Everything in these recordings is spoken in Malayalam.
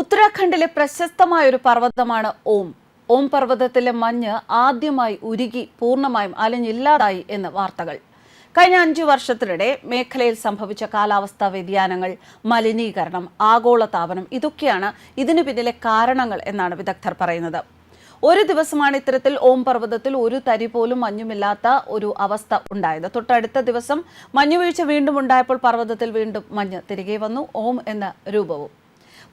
ഉത്തരാഖണ്ഡിലെ പ്രശസ്തമായ ഒരു പർവതമാണ് ഓം. ഓം പർവതത്തിലെ മഞ്ഞ് ആദ്യമായി ഉരുകി പൂർണമായും അലഞ്ഞില്ലാതായി എന്ന് വാർത്തകൾ. കഴിഞ്ഞ അഞ്ചു വർഷത്തിനിടെ മേഖലയിൽ സംഭവിച്ച കാലാവസ്ഥാ വ്യതിയാനങ്ങൾ മലിനീകരണം ആഗോളതാപനം ഇതൊക്കെയാണ് ഇതിനു പിന്നിലെ കാരണങ്ങൾ എന്നാണ് വിദഗ്ധർ പറയുന്നത്. ഒരു ദിവസമാണ് ഇത്തരത്തിൽ ഓം പർവതത്തിൽ ഒരു തരി പോലും മഞ്ഞുമില്ലാത്ത ഒരു അവസ്ഥ ഉണ്ടായത്. തൊട്ടടുത്ത ദിവസം മഞ്ഞുവീഴ്ച വീണ്ടും ഉണ്ടായപ്പോൾ പർവതത്തിൽ വീണ്ടും മഞ്ഞ് തിരികെ വന്നു. ഓം എന്ന രൂപവും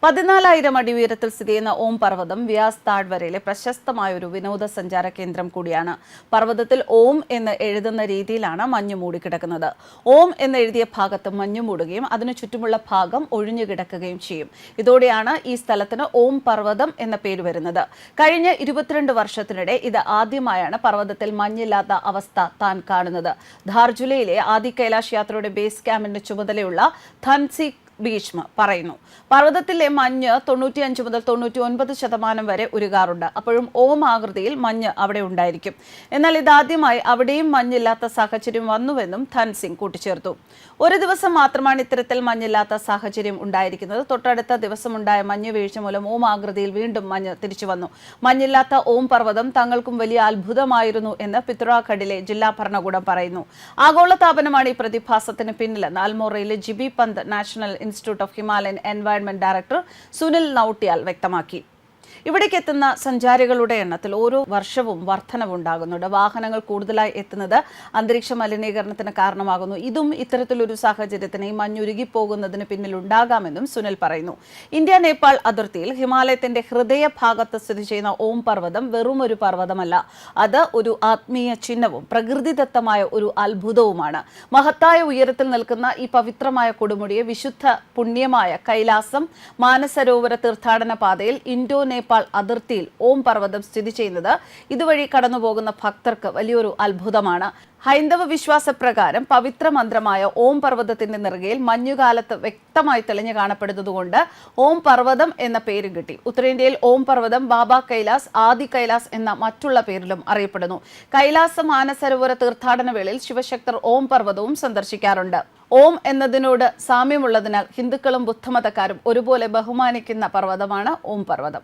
പതിനാലായിരം അടി ഉയരത്തിൽ സ്ഥിതി ചെയ്യുന്ന ഓം പർവതം വ്യാസ് താഴ്വരയിലെ പ്രശസ്തമായ ഒരു വിനോദസഞ്ചാര കേന്ദ്രം കൂടിയാണ്. പർവതത്തിൽ ഓം എന്ന് എഴുതുന്ന രീതിയിലാണ് മഞ്ഞു മൂടിക്കിടക്കുന്നത്. ഓം എന്ന് എഴുതിയ ഭാഗത്ത് മഞ്ഞു മൂടുകയും അതിനു ചുറ്റുമുള്ള ഭാഗം ഒഴിഞ്ഞു കിടക്കുകയും ചെയ്യും. ഇതോടെയാണ് ഈ സ്ഥലത്തിന് ഓം പർവതം എന്ന പേര് വരുന്നത്. കഴിഞ്ഞ ഇരുപത്തിരണ്ട് വർഷത്തിനിടെ ഇത് ആദ്യമായാണ് പർവതത്തിൽ മഞ്ഞില്ലാത്ത അവസ്ഥ താൻ കാണുന്നത്. ധാർജുലയിലെ ആദി കൈലാഷ് യാത്രയുടെ ബേസ് ക്യാമ്പിന്റെ ചുമതലയുള്ള ധൻസി ഭീഷ്മ പറയുന്നു. പർവതത്തിലെ മഞ്ഞ് തൊണ്ണൂറ്റിയഞ്ച് മുതൽ തൊണ്ണൂറ്റി ഒൻപത് ശതമാനം വരെ ഉരുകാറുണ്ട്. അപ്പോഴും ഓം ആകൃതിയിൽ മഞ്ഞ് അവിടെ ഉണ്ടായിരിക്കും. എന്നാൽ ഇതാദ്യമായി അവിടെയും മഞ്ഞില്ലാത്ത സാഹചര്യം വന്നുവെന്നും ധൻസിംഗ് കൂട്ടിച്ചേർത്തു. ഒരു ദിവസം മാത്രമാണ് ഇത്തരത്തിൽ മഞ്ഞില്ലാത്ത സാഹചര്യം ഉണ്ടായിരിക്കുന്നത്. തൊട്ടടുത്ത ദിവസമുണ്ടായ മഞ്ഞ് വീഴ്ച മൂലം ഓം ആകൃതിയിൽ വീണ്ടും മഞ്ഞ് തിരിച്ചു വന്നു മഞ്ഞില്ലാത്ത ഓം പർവതം തങ്ങൾക്കും വലിയ അത്ഭുതമായിരുന്നു എന്ന് പിത്രാഖഡിലെ ജില്ലാ ഭരണകൂടം പറയുന്നു. ആഗോളതാപനമാണ് ഈ പ്രതിഭാസത്തിന് പിന്നിലെന്ന് അൽമോറയിലെ GB Pant national institute of Himalayan environment director Sunil Nautiyal വ്യക്തമാക്കി ഇവിടേക്ക് എത്തുന്ന സഞ്ചാരികളുടെ എണ്ണത്തിൽ ഓരോ വർഷവും വർധനവുണ്ടാകുന്നുണ്ട്. വാഹനങ്ങൾ കൂടുതലായി എത്തുന്നത് അന്തരീക്ഷ മലിനീകരണത്തിന് കാരണമാകുന്നു. ഇതും ഇത്തരത്തിലൊരു സാഹചര്യത്തിന് ഈ മഞ്ഞുരുകി പോകുന്നതിന് പിന്നിൽ ഉണ്ടാകാമെന്നും സുനിൽ പറയുന്നു. ഇന്ത്യ നേപ്പാൾ അതിർത്തിയിൽ ഹിമാലയത്തിന്റെ ഹൃദയഭാഗത്ത് സ്ഥിതി ചെയ്യുന്ന ഓം പർവതം വെറും ഒരു പർവതമല്ല. അത് ഒരു ആത്മീയ ചിഹ്നവും പ്രകൃതിദത്തമായ ഒരു അത്ഭുതവുമാണ്. മഹത്തായ ഉയരത്തിൽ നിൽക്കുന്ന ഈ പവിത്രമായ കൊടുമുടിയെ വിശുദ്ധ പുണ്യമായ കൈലാസം മാനസരോവര തീർത്ഥാടന പാതയിൽ ഇൻഡോ നേപ്പാൾ അതിർത്തിയിൽ ഓം പർവതം സ്ഥിതി ചെയ്യുന്നത് ഇതുവഴി കടന്നുപോകുന്ന ഭക്തർക്ക് വലിയൊരു അത്ഭുതമാണ്. ഹൈന്ദവ വിശ്വാസപ്രകാരം പവിത്ര മന്ത്രമായ ഓം പർവതത്തിന്റെ നെറുകയിൽ മഞ്ഞുകാലത്ത് വ്യക്തമായി തെളിഞ്ഞു കാണപ്പെടുന്നതുകൊണ്ട് ഓം പർവതം എന്ന പേരും കിട്ടി. ഉത്തരേന്ത്യയിൽ ഓം പർവതം ബാബ കൈലാസ് ആദി കൈലാസ് എന്ന മറ്റുള്ള പേരിലും അറിയപ്പെടുന്നു. കൈലാസ മാനസരോവര തീർത്ഥാടന വേളയിൽ ശിവശക്തർ ഓം പർവതവും സന്ദർശിക്കാറുണ്ട്. ഓം എന്നതിനോട് സാമ്യമുള്ളതിനാൽ ഹിന്ദുക്കളും ബുദ്ധമതക്കാരും ഒരുപോലെ ബഹുമാനിക്കുന്ന പർവതമാണ് ഓം പർവതം.